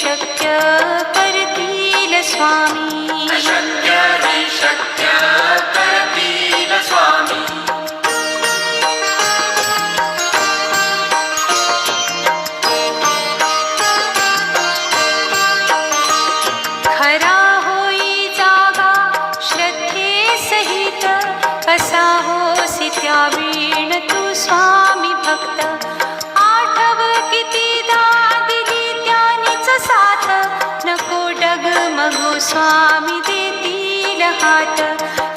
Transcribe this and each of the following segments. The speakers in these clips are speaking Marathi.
शक्य करतील स्वामी.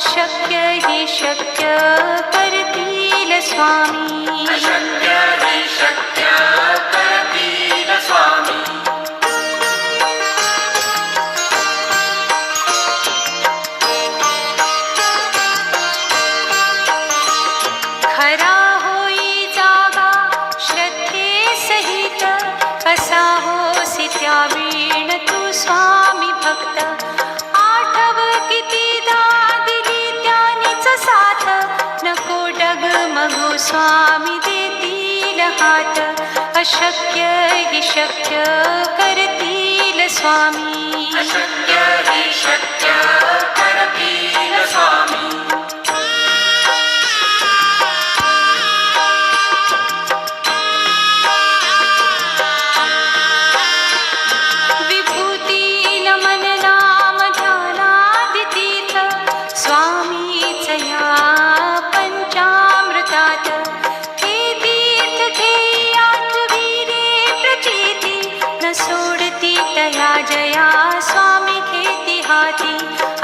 शक्य हि शक्य स्वामी। खरा हो जागा शक्ये सहित कसाहसि त्या वीण तु स्वामी भक्त। प्रभु स्वामी देतील हात. अशक्य ही शक्य करतील स्वामी. अशक्य ही शक्य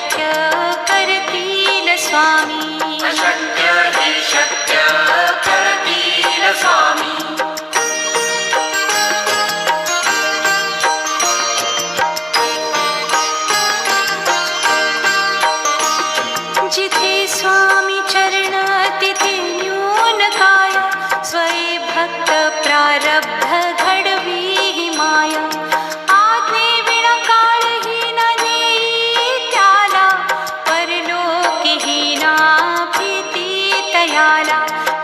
सत्य करतील स्वामी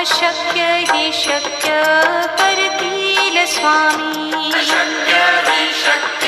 अशक्य हि शक्य करतील स्वामी. शक्य हि शक्य